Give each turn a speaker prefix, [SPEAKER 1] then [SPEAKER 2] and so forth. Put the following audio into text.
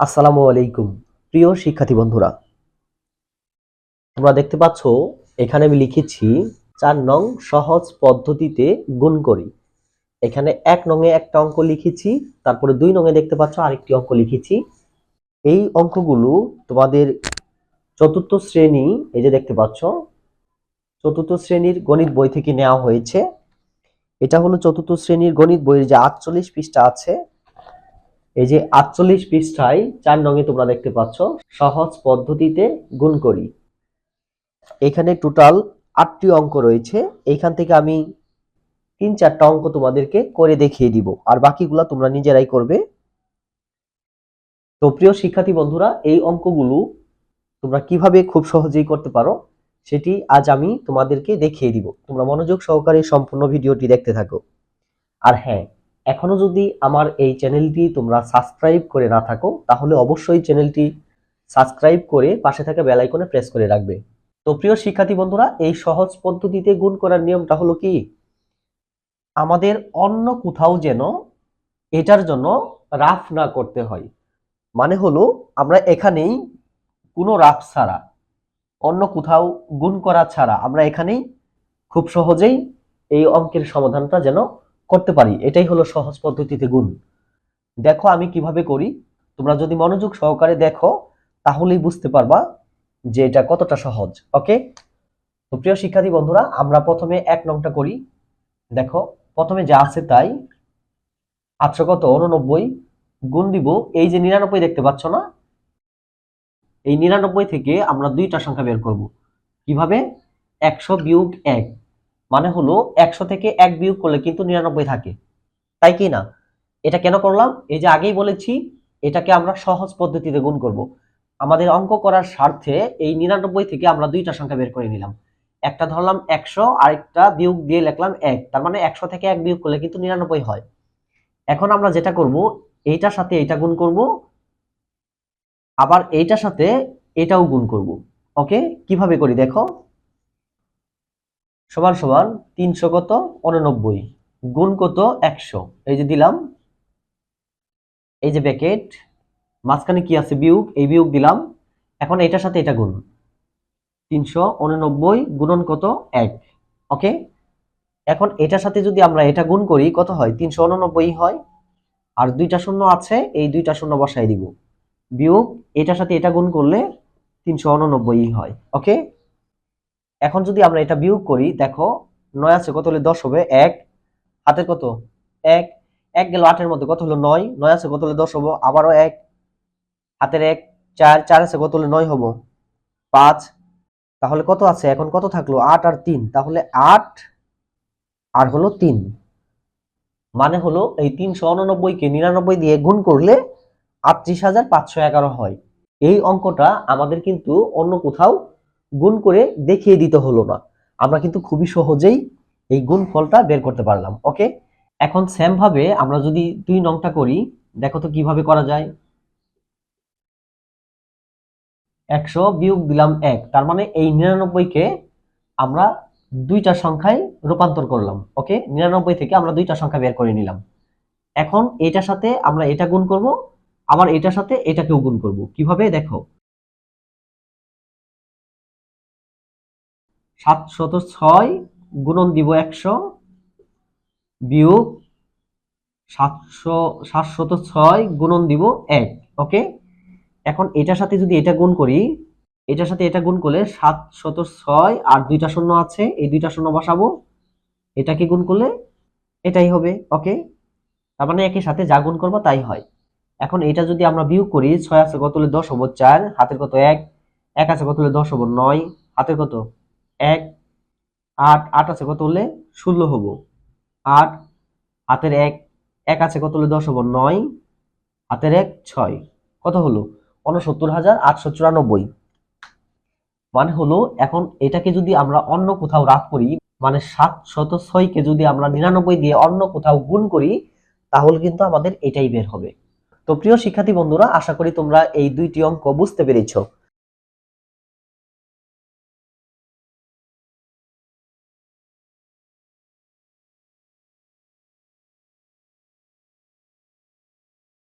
[SPEAKER 1] আসসালামু আলাইকুম, প্রিয় শিক্ষার্থী বন্ধুরা। তোমরা দেখতে পাচ্ছ, এখানে আমি লিখেছি, চার নং সহজ পদ্ধতিতে গুণ করি। এখানে এক নংয়ে একটা অঙ্ক লিখেছি, তারপরে দুই নংয়ে দেখতে পাচ্ছ আরেকটি অঙ্ক লিখেছি। এই অঙ্কগুলো তোমাদের চতুর্থ শ্রেণি, এই যে দেখতে পাচ্ছ, চতুর্থ শ্রেণির গণিত বই থেকে নেওয়া হয়েছে। এটা হলো চতুর্থ শ্রেণির গণিত বইয়ের যে আটচল্লিশ পৃষ্ঠা আছে এই যে আটচল্লিশ পৃষ্ঠায় চার নঙে তোমরা দেখতে পাচ্ছ, সহজ পদ্ধতিতে গুণ করি। এখানে টোটাল আটটি অঙ্ক রয়েছে, এইখান থেকে আমি তিন চারটা অঙ্ক তোমাদেরকে করে দেখিয়ে দিব, আর বাকিগুলা তোমরা নিজেরাই করবে। তো প্রিয় শিক্ষার্থী বন্ধুরা, এই অঙ্কগুলো তোমরা কীভাবে খুব সহজেই করতে পারো, সেটি আজ আমি তোমাদেরকে দেখিয়ে দিব। তোমরা মনোযোগ সহকারে সম্পূর্ণ ভিডিওটি দেখতে থাকো। আর হ্যাঁ এখনও যদি আমার এই চ্যানেলটি তোমরা সাবস্ক্রাইব করে না থাকো, তাহলে অবশ্যই চ্যানেলটি সাবস্ক্রাইব করে পাশে থাকা বেল আইকনে প্রেস করে রাখবে। তো প্রিয় শিক্ষার্থী বন্ধুরা, এই সহজ পদ্ধতিতে গুণ করার নিয়মটা হলো কি? আমাদের অন্য কোথাও যেন এটার জন্য রাফ না করতে হয়। মানে হলো, আমরা এখানেই কোনো রাফ ছাড়া, অন্য কোথাও গুণ করা ছাড়া আমরা এখানেই খুব সহজেই এই অঙ্কের সমাধানটা যেন করতে পারি, এটাই হলো সহজ পদ্ধতিতে গুণ। দেখো আমি কীভাবে করি, তোমরা যদি মনোযোগ সহকারে দেখো, তাহলেই বুঝতে পারবা যে এটা কতটা সহজ ওকে তো প্রিয় শিক্ষার্থী বন্ধুরা, আমরা প্রথমে এক নংটা করি। দেখো, প্রথমে যা আছে তাই। আটশো কত? উননব্বই গুণ দিব, এই যে নিরানব্বই দেখতে পাচ্ছ না? এই নিরানব্বই থেকে আমরা দুইটা সংখ্যা বের করব। কীভাবে? একশো বিয়োগ এক। মানে হলো একশো থেকে এক বিয়োগ করলে কিন্তু নিরানব্বই থাকে। তাই কি না? এটা কেন করলাম? এই যে আগেই বলেছি, এটাকে আমরা সহজ পদ্ধতিতে গুণ করব। আমাদের অঙ্ক করার স্বার্থে এই নিরানব্বই থেকে আমরা দুইটা সংখ্যা বের করে নিলাম। একটা ধরলাম একশো, আরেকটা বিয়োগ দিয়ে লিখলাম এক। তার মানে একশো থেকে এক বিয়োগ করলে কিন্তু নিরানব্বই হয়। এখন আমরা যেটা করব, এইটার সাথে এইটা গুণ করব, আবার এইটার সাথে এটাও গুণ করব। ওকে? কীভাবে করি দেখো? সমান সমান তিনশো কত? উননব্বই। গুণ কত? একশো। এই যে দিলাম। এই যে ব্যাকেট। মাঝখানে কি আছে? বিয়োগ। এই বিয়োগ দিলাম। এখন এটার সাথে এটা গুণ। তিনশো উননব্বই গুণন কত? এক। ওকে? এখন এটার সাথে যদি আমরা এটা গুণ করি, কত হয়? তিনশো উননব্বই হয়। আর দুইটা শূন্য আছে, এই দুইটা শূন্য বসাই দিব। বিয়োগ, এটার সাথে এটা গুণ করলে তিনশো উননব্বই হয়। ওকে? এখন যদি আমরা এটা বিয়োগ করি, দেখো, নয় আছে, কত হলে দশ হবে? এক। হাতের কত? এক। এক গেল আটের মধ্যে, কত হলো নয়? নয় আছে, কত হলে দশ হব? আবারও এক। হাতের এক। চার। চার আছে, কত হলে নয় হব? পাঁচ। তাহলে কত আছে? এখন কত থাকল? আট আর তিন। তাহলে আট আর হলো তিন। মানে হলো এই তিনশো উননব্বইকে নিরানব্বই দিয়ে গুণ করলে আটত্রিশ হাজার পাঁচশো এগারো হয়। এই অঙ্কটা আমাদের কিন্তু অন্য কোথাও গুণ করে দেখিয়ে দিতে হলো না। আমরা কিন্তু খুবই সহজেই এই গুণ ফলটা বের করতে পারলাম ওকে এখন সেম ভাবে আমরা যদি দুই নংটা করি, দেখো তো কীভাবে করা যায়। একশো বিয়োগ দিলাম এক, তার মানে এই নিরানব্বইকে আমরা দুইটা সংখ্যায় রূপান্তর করলাম ওকে নিরানব্বই থেকে আমরা দুইটা সংখ্যা বের করে নিলাম। এখন এটার সাথে আমরা এটা গুণ করব, আবার এটার সাথে এটাকেও গুণ করব। কীভাবে? দেখো সাতশত ছয় গুণন দিব একশো বিয়োগ সাতশো, সাতশত ছয় গুণন দিব এক, ওকে? এখন এটার সাথে যদি এটা গুণ করি, এটার সাথে এটা গুণ করলে সাতশত ছয় আর দুইটা শূন্য আছে, এই দুইটা শূন্য বসাবো, এটাকে গুণ করলে এটাই হবে, ওকে? তার মানে একই সাথে যা গুণ করব তাই হয়। এখন এটা যদি আমরা বিয়োগ করি, ছয় আছে কত হলে দশ হব চার, হাতের কত এক এক আছে কত হলে দশ হব নয়, হাতের কত? এক, আট আট আছে, কত হলে? ষোলো হব। আট হাতের এক এক আছে, কত হলে? দশ হব। নয় হাতের এক, ছয়। কত হলো? উনসত্তর হাজার আটশো চুরানব্বই। মানে হলো, এখন এটাকে যদি আমরা অন্য কোথাও রাফ করি মানে সাত শত ছয়কে যদি আমরা নিরানব্বই দিয়ে অন্য কোথাও গুণ করি, তাহলে কিন্তু আমাদের এটাই বের হবে। তো প্রিয় শিক্ষার্থী বন্ধুরা, আশা করি তোমরা এই দুইটি অঙ্ক বুঝতে পেরেছ।